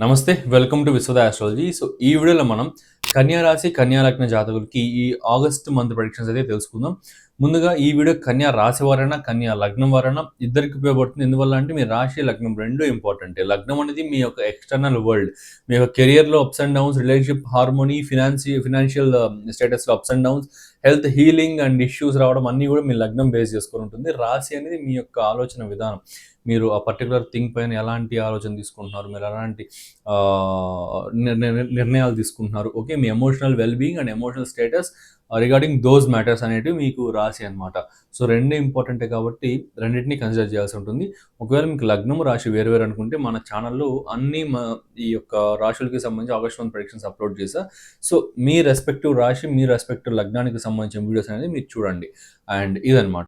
నమస్తే welcome to Vishwada astrology so ఈ వీడియోలో మనం కన్యా రాశి కన్యా లగ్న జాతకులకి ఈ ఆగస్ట్ మంత్ ప్రొడిక్షన్స్ అయితే తెలుసుకుందాం. ముందుగా ఈ వీడియో కన్యా రాశి వారైనా కన్యా లగ్నం వారైనా ఇద్దరికి ఉపయోగపడుతుంది. ఎందువల్ల అంటే మీ రాశి లగ్నం రెండు ఇంపార్టెంట్ లగ్నం అనేది మీ యొక్క ఎక్స్టర్నల్ వరల్డ్ మీ యొక్క కెరియర్లో ups and downs relationship harmony finance financial స్టేటస్లో ups and downs health healing and issues రావడం అన్నీ కూడా మీ లగ్నం బేస్ చేసుకొని ఉంటుంది. రాశి అనేది మీ యొక్క ఆలోచన విధానం. మీరు ఆ పర్టికులర్ థింగ్ పైన ఎలాంటి ఆలోచన తీసుకుంటున్నారు? మీరు ఎలాంటి నిర్ణయాలు తీసుకుంటున్నారు? Okay me emotional wellbeing and emotional status regarding those matters అనేటివి మీకు రాశి అనమాట సో రెండే ఇంపార్టెంటే కాబట్టి రెండింటిని కన్సిడర్ చేయాల్సి ఉంటుంది. ఒకవేళ మీకు లగ్నము రాశి వేరు వేరు అనుకుంటే మన ఛానల్లో అన్ని మ- ఈ యొక్క రాశులకి సంబంధించి ఆగస్ట్ వన్ ప్రొడిక్షన్స్ అప్లోడ్ చేశా సో మీ రెస్పెక్టివ్ రాశి మీ రెస్పెక్టివ్ లగ్నానికి సంబంధించిన వీడియోస్ అనేది మీరు చూడండి. అండ్ ఇదనమాట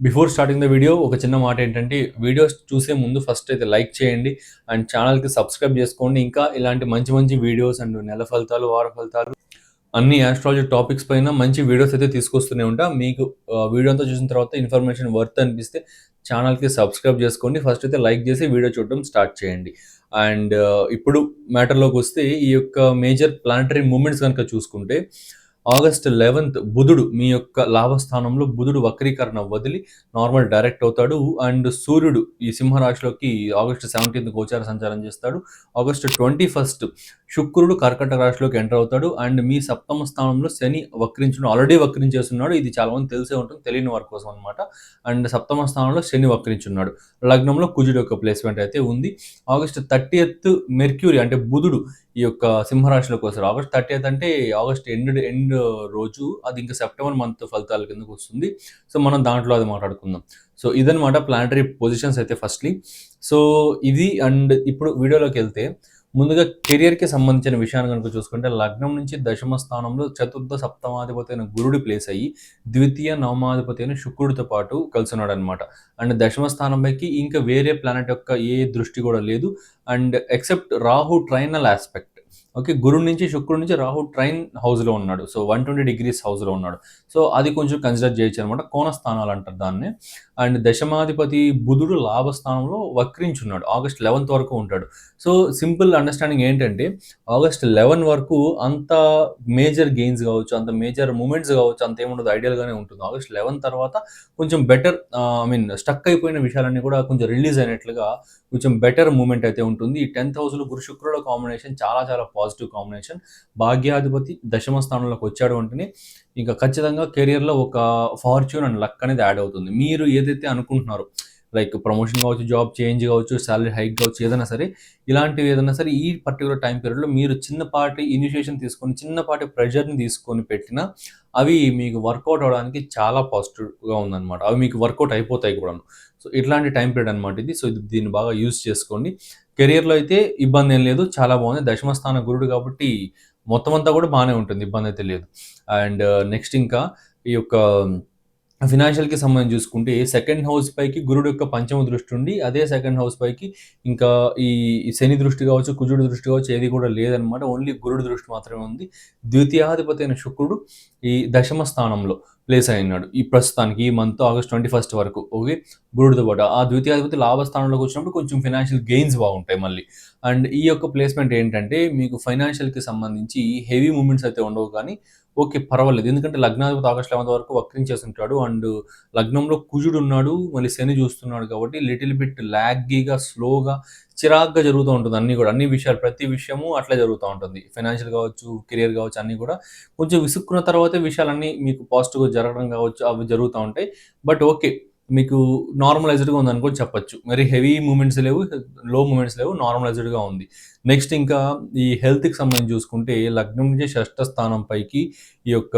బిఫోర్ స్టార్టింగ్ ద వీడియో ఒక చిన్న మాట ఏంటంటే వీడియోస్ చూసే ముందు ఫస్ట్ అయితే లైక్ చేయండి. అండ్ ఛానల్కి సబ్స్క్రైబ్ చేసుకోండి. ఇంకా ఇలాంటి మంచి మంచి వీడియోస్ అండ్ నెల ఫలితాలు వార ఫలితాలు అన్ని ఆస్ట్రాలజీ టాపిక్స్ పైన మంచి వీడియోస్ అయితే తీసుకొస్తూనే ఉంటా. మీకు వీడియో అంతా చూసిన తర్వాత ఇన్ఫర్మేషన్ వర్త్ అనిపిస్తే ఛానల్కి సబ్స్క్రైబ్ చేసుకోండి. ఫస్ట్ అయితే లైక్ చేసి వీడియో చూడడం స్టార్ట్ చేయండి. అండ్ ఇప్పుడు మ్యాటర్లోకి వస్తే ఈ యొక్క మేజర్ ప్లానటరీ మూమెంట్స్ కనుక చూసుకుంటే ఆగస్ట్ లెవెన్త్ బుధుడు మీ యొక్క లాభస్థానంలో బుధుడు వక్రీకరణ వదిలి నార్మల్ డైరెక్ట్ అవుతాడు. అండ్ సూర్యుడు ఈ సింహరాశిలోకి ఆగస్ట్ సెవెంటీన్త్ గోచార సంచారం చేస్తాడు. ఆగస్ట్ ట్వంటీ ఫస్ట్ శుక్రుడు కర్కటక రాశిలోకి ఎంటర్ అవుతాడు. అండ్ మీ సప్తమ స్థానంలో శని వక్రించడం ఆల్రెడీ వక్రించేస్తున్నాడు ఇది చాలా మంది తెలిసే ఉంటుంది తెలియని వారి కోసం అనమాట అండ్ సప్తమ స్థానంలో శని వక్రించున్నాడు. లగ్నంలో కుజుడు యొక్క ప్లేస్మెంట్ అయితే ఉంది. ఆగస్ట్ థర్టీ థర్టీయత్ మెర్క్యూరీ అంటే బుధుడు ఈ యొక్క సింహరాశిలోకి వస్తారు. ఆగస్ట్ థర్టీ అంటే ఆగస్ట్ ఎండ్ ఎండ్ రోజు అది ఇంకా సెప్టెంబర్ మంత్ ఫలితాల కిందకు వస్తుంది. సో మనం దాంట్లో అది మాట్లాడుకుందాం. సో ఇదనమాట ప్లానటరీ పొజిషన్స్ అయితే ఫస్ట్లీ సో ఇది అండ్ ఇప్పుడు వీడియోలోకి వెళ్తే ముందుగా కెరియర్కి సంబంధించిన విషయాన్ని కనుక చూసుకుంటే లగ్నం నుంచి దశమ స్థానంలో చతుర్థ సప్తమాధిపతి అయిన గురుడు ప్లేస్ అయ్యి ద్వితీయ నవమాధిపతి అయిన శుక్రుడితో పాటు కలిసి అనమాట అండ్ దశమ స్థానంపైకి ఇంకా వేరే ప్లానెట్ యొక్క ఏ దృష్టి కూడా లేదు. And except Rahu trinal aspect okay గురుడు నుంచి శుక్రుడి నుంచి రాహు ట్రైన్ హౌస్లో ఉన్నాడు. సో వన్ ట్వంటీ డిగ్రీస్ హౌస్లో ఉన్నాడు. సో అది కొంచెం కన్సిడర్ చేయొచ్చు అనమాట కోణ స్థానాలు అంటారు దాన్ని. అండ్ దశమాధిపతి బుధుడు లాభస్థానంలో వక్రించున్నాడు. ఆగస్ట్ లెవెన్త్ వరకు ఉంటాడు. సో సింపుల్ అండర్స్టాండింగ్ ఏంటంటే ఆగస్ట్ లెవెన్ వరకు అంత మేజర్ గెయిన్స్ కావచ్చు అంత మేజర్ మూమెంట్స్ కావచ్చు అంత ఏముండదు. ఐడియల్గానే ఉంటుంది. ఆగస్ట్ లెవెన్ తర్వాత కొంచెం బెటర్ ఐ మీన్ స్టక్ అయిపోయిన విషయాలన్నీ కూడా కొంచెం రిలీజ్ అయినట్లుగా కొంచెం బెటర్ మూమెంట్ అయితే ఉంటుంది. ఈ టెన్త్ హౌస్లో గురు శుక్రుల కాంబినేషన్ చాలా చాలా పాజిటివ్ పాజిటివ్ కాంబినేషన్. భాగ్యాధిపతి దశమ స్థానంలోకి వచ్చాడు అంటేనే ఇంకా ఖచ్చితంగా కెరియర్లో ఒక ఫార్చ్యూన్ అండ్ లక్ అనేది యాడ్ అవుతుంది. మీరు ఏదైతే అనుకుంటున్నారో లైక్ ప్రమోషన్ కావచ్చు జాబ్ చేంజ్ కావచ్చు శాలరీ హైక్ కావచ్చు ఏదైనా సరే ఇలాంటివి ఏదైనా సరే ఈ పర్టికులర్ టైం పీరియడ్లో మీరు చిన్నపాటి ఇనిషియేషన్ తీసుకొని చిన్నపాటి ప్రెషర్ని తీసుకొని పెట్టినా అవి మీకు వర్కౌట్ అవడానికి చాలా పాజిటివ్గా ఉందన్నమాట. అవి మీకు వర్కౌట్ అయిపోతాయి కూడా సో ఇట్లాంటి టైం పీరియడ్ అనమాట ఇది. సో ఇది దీన్ని బాగా యూస్ చేసుకోండి. కెరియర్లో అయితే ఇబ్బంది ఏం లేదు. చాలా బాగుంది. దశమస్థాన గురుడు కాబట్టి మొత్తం అంతా కూడా బాగానే ఉంటుంది. ఇబ్బంది అయితే లేదు. అండ్ నెక్స్ట్ ఇంకా ఈ యొక్క ఫినాన్షియల్కి సంబంధించి చూసుకుంటే సెకండ్ హౌస్ పైకి గురుడు యొక్క పంచమ దృష్టి ఉండి అదే సెకండ్ హౌస్ పైకి ఇంకా ఈ శని దృష్టి కావచ్చు కుజుడు దృష్టి కావచ్చు ఏది కూడా లేదనమాట ఓన్లీ గురుడు దృష్టి మాత్రమే ఉంది. ద్వితీయాధిపతి అయిన శుక్రుడు ఈ దశమ స్థానంలో ప్లేస్ అయినాడు. ఈ ప్రస్తుతానికి ఈ మంత్ ఆగస్ట్ ట్వంటీ ఫస్ట్ వరకు ఓకే గురుడితో పాటు ఆ ద్వితీయాధిపతి లాభస్థానంలోకి వచ్చినప్పుడు కొంచెం ఫైనాన్షియల్ గెయిన్స్ బాగుంటాయి మళ్ళీ. అండ్ ఈ యొక్క ప్లేస్మెంట్ ఏంటంటే మీకు ఫైనాన్షియల్కి సంబంధించి హెవీ మూమెంట్స్ అయితే ఉండవు కానీ ఓకే పర్వాలేదు. ఎందుకంటే లగ్నాధిపతి ఆగస్ట్ లెవెన్త్ వరకు వక్రించేసి ఉంటాడు అండ్ లగ్నంలో కుజుడు ఉన్నాడు. మళ్ళీ శని చూస్తున్నాడు కాబట్టి లిటిల్ బిట్ లాగ్గీగా స్లోగా చిరాగ్గా జరుగుతూ ఉంటుంది. అన్నీ కూడా అన్ని విషయాలు ప్రతి విషయము అట్లా జరుగుతూ ఉంటుంది. ఫైనాన్షియల్ కావచ్చు కెరియర్ కావచ్చు అన్నీ కూడా కొంచెం విసుక్కున్న తర్వాతే విషయాలన్నీ మీకు పాజిటివ్గా జరగడం కావచ్చు అవి జరుగుతూ ఉంటాయి. బట్ ఓకే మీకు నార్మలైజ్డ్గా ఉంది అనుకో మరి హెవీ మూమెంట్స్ లేవు లో మూమెంట్స్ లేవు నార్మలైజ్డ్గా ఉంది. నెక్స్ట్ ఇంకా ఈ హెల్త్కి సంబంధించి చూసుకుంటే లగ్నం నుంచి షష్ఠ స్థానం పైకి ఈ యొక్క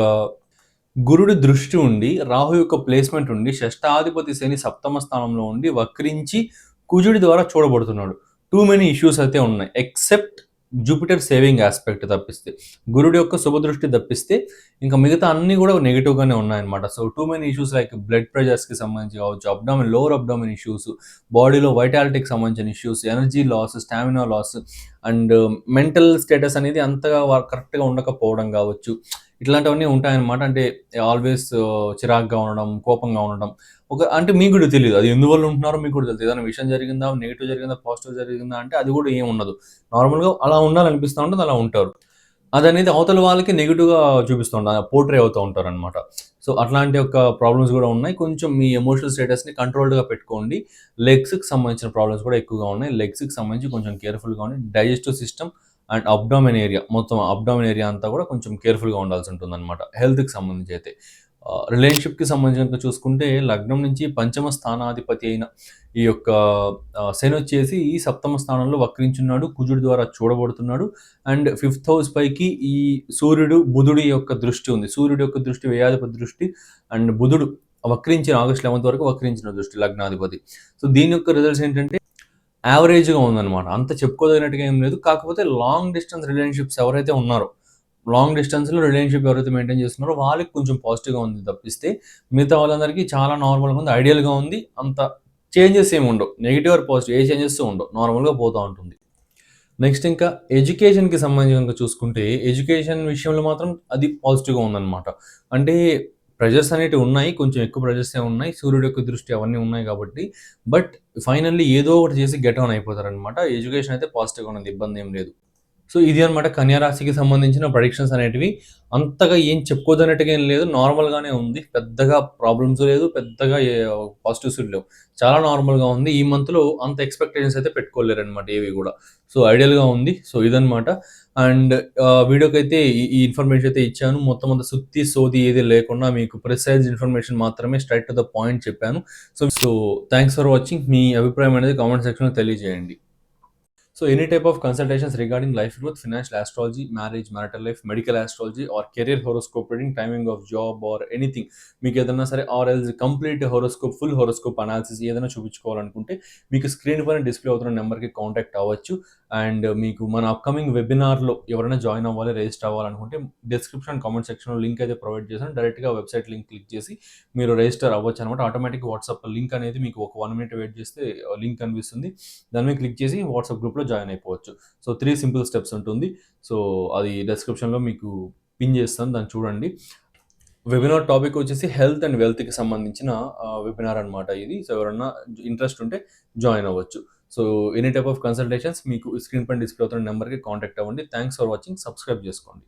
గురుడి దృష్టి ఉండి రాహు యొక్క ప్లేస్మెంట్ ఉండి షష్టాధిపతి శని సప్తమ స్థానంలో ఉండి వక్రించి కుజుడి ద్వారా చూడబడుతున్నాడు. టూ మెనీ ఇష్యూస్ అయితే ఉన్నాయి. ఎక్సెప్ట్ జూపిటర్ సేవింగ్ ఆస్పెక్ట్ తప్పిస్తే గురుడి యొక్క శుభదృష్టి తప్పిస్తే ఇంకా మిగతా అన్ని కూడా నెగిటివ్గానే ఉన్నాయన్నమాట. So too many issues like blood ప్రెషర్స్కి సంబంధించి కావచ్చు అబ్డామిన్ లోవర్ అబ్డామిన్ ఇష్యూస్ బాడీలో వైటాలిటీకి సంబంధించిన issues energy loss stamina loss and mental status అనేది అంతగా కరెక్ట్గా ఉండకపోవడం కావచ్చు. ఇట్లాంటివన్నీ ఉంటాయన్నమాట. అంటే ఆల్వేస్ uh, చిరాగ్గా ఉండడం కోపంగా ఉండడం ఒక అంటే మీకు కూడా తెలియదు అది ఎందువల్ల ఉంటున్నారో మీకు కూడా తెలియదు ఏదైనా విషయం జరిగిందా? నెగిటివ్ జరిగిందా? పాజిటివ్ జరిగిందా? అంటే అది కూడా ఏం ఉండదు. నార్మల్గా అలా ఉండాలనిపిస్తూ ఉంటుంది అలా ఉంటారు. అదనేది అవతల వాళ్ళకి నెగిటివ్గా చూపిస్తూ ఉంటారు పోర్ట్రే అవుతూ ఉంటారు అనమాట సో అట్లాంటి ఒక ప్రాబ్లమ్స్ కూడా ఉన్నాయి. కొంచెం మీ ఎమోషనల్ స్టేటస్ని కంట్రోల్డ్గా పెట్టుకోండి. లెగ్స్కి సంబంధించిన ప్రాబ్లమ్స్ కూడా ఎక్కువగా ఉన్నాయి. లెగ్స్కి సంబంధించి కొంచెం కేర్ఫుల్గా ఉండండి digestive system and abdomen area మొత్తం అబ్డామిన్ ఏరియా అంతా కూడా కొంచెం కేర్ఫుల్గా ఉండాల్సి ఉంటుంది అనమాట హెల్త్కి సంబంధించి అయితే. రిలేషన్షిప్కి సంబంధించినంత చూసుకుంటే లగ్నం నుంచి పంచమ స్థానాధిపతి అయిన ఈ యొక్క శని వచ్చేసి ఈ సప్తమ స్థానంలో వక్రించున్నాడు కుజుడి ద్వారా చూడబడుతున్నాడు అండ్ ఫిఫ్త్ హౌస్ పైకి ఈ సూర్యుడు బుధుడి యొక్క దృష్టి ఉంది. సూర్యుడి యొక్క దృష్టి వ్యయాధిపతి దృష్టి అండ్ బుధుడు వక్రించిన ఆగస్ట్ లెవెన్త్ వరకు వక్రించిన దృష్టి లగ్నాధిపతి. సో దీని యొక్క రిజల్ట్స్ ఏంటంటే యావరేజ్గా ఉందన్నమాట. అంత చెప్పుకోదగినట్టుగా ఏం లేదు. కాకపోతే లాంగ్ డిస్టెన్స్ రిలేషన్షిప్స్ ఎవరైతే ఉన్నారో లాంగ్ డిస్టెన్స్లో రిలేషన్షిప్ ఎవరైతే మెయింటైన్ చేస్తున్నారో వాళ్ళకి కొంచెం పాజిటివ్గా ఉంది తప్పిస్తే మిగతా వాళ్ళందరికీ చాలా నార్మల్గా ఉంది ఐడియల్గా ఉంది. అంత చేంజెస్ ఏమి ఉండవు. నెగిటివ్ ఆర్ పాజిటివ్ ఏ చేంజెస్ ఉండవు. నార్మల్గా పోతూ ఉంటుంది. నెక్స్ట్ ఇంకా ఎడ్యుకేషన్కి సంబంధించి కనుక చూసుకుంటే ఎడ్యుకేషన్ విషయంలో మాత్రం అది పాజిటివ్గా ఉందన్నమాట. అంటే ప్రెజర్స్ అనేవి ఉన్నాయి కొంచెం ఎక్కువ ప్రెజర్స్ ఉన్నాయి సూర్యుడు యొక్క దృష్టి అవన్నీ ఉన్నాయి కాబట్టి బట్ ఫైనల్లీ ఏదో ఒకటి చేసి గెట్ ఆన్ అయిపోతారనమాట ఎడ్యుకేషన్ అయితే పాజిటివ్గా ఉన్నది ఇబ్బంది ఏం లేదు. సో ఇది అనమాట కన్యారాశికి సంబంధించిన ప్రొడిక్షన్స్ అనేటివి. అంతగా ఏం చెప్పుకోదన్నట్టుగా ఏం లేదు. నార్మల్గానే ఉంది. పెద్దగా ప్రాబ్లమ్స్ లేదు. పెద్దగా పాజిటివ్స్ లేవు. చాలా నార్మల్గా ఉంది. ఈ మంత్లో అంత ఎక్స్పెక్టేషన్స్ అయితే పెట్టుకోలేరు అనమాట ఏవి కూడా. సో ఐడియల్గా ఉంది. సో ఇదనమాట అండ్ వీడియోకి అయితే ఈ ఇన్ఫర్మేషన్ అయితే ఇచ్చాను. మొత్తం అంత సుత్తి సోది ఏది లేకుండా మీకు ప్రిసైజ్ ఇన్ఫర్మేషన్ మాత్రమే స్ట్రైట్ టు ద పాయింట్ చెప్పాను. So so thanks for watching మీ అభిప్రాయం అనేది కామెంట్ సెక్షన్లో తెలియజేయండి. So any type of consultations regarding life growth financial astrology marriage marital life medical astrology or career horoscope reading timing of job or anything మీకు ఏదైనా సరే or else complete horoscope full horoscope analysis ఏదైనా చూపించుకోవాలనుకుంటే మీకు screen పైన display అవుతున్న నెంబర్కి contact అవ్వచ్చు. అండ్ మీకు మన అప్కమింగ్ వెబినార్లో ఎవరైనా జాయిన్ అవ్వాలి రిజిస్టర్ అవ్వాలనుకుంటే డిస్క్రిప్షన్ కామెంట్ సెక్షన్లో లింక్ అయితే ప్రొవైడ్ చేశాను. డైరెక్ట్గా వెబ్సైట్ లింక్ క్లిక్ చేసి మీరు రిజిస్టర్ అవ్వచ్చు అనమాట ఆటోమేటిక్ వాట్సాప్ లింక్ అనేది మీకు ఒక వన్ మినిట్ వెయిట్ చేస్తే లింక్ కనిపిస్తుంది. దాని మీద క్లిక్ చేసి వాట్సాప్ గ్రూప్లో జాయిన్ అయిపోవచ్చు. సో త్రీ సింపుల్ స్టెప్స్ ఉంటుంది. సో అది డిస్క్రిప్షన్లో మీకు పిన్ చేస్తాను. దాన్ని చూడండి. వెబినార్ టాపిక్ వచ్చేసి హెల్త్ అండ్ వెల్త్కి సంబంధించిన వెబినార్ అనమాట ఇది. సో ఎవరన్నా ఇంట్రెస్ట్ ఉంటే జాయిన్ అవ్వచ్చు. So any type of consultations మీకు స్క్రీన్ పైన డిస్ప్లే అవుతున్న నెంబర్కి కాంటాక్ట్ అవ్వండి. Thanks for watching. సబ్స్క్రైబ్ చేసుకోండి.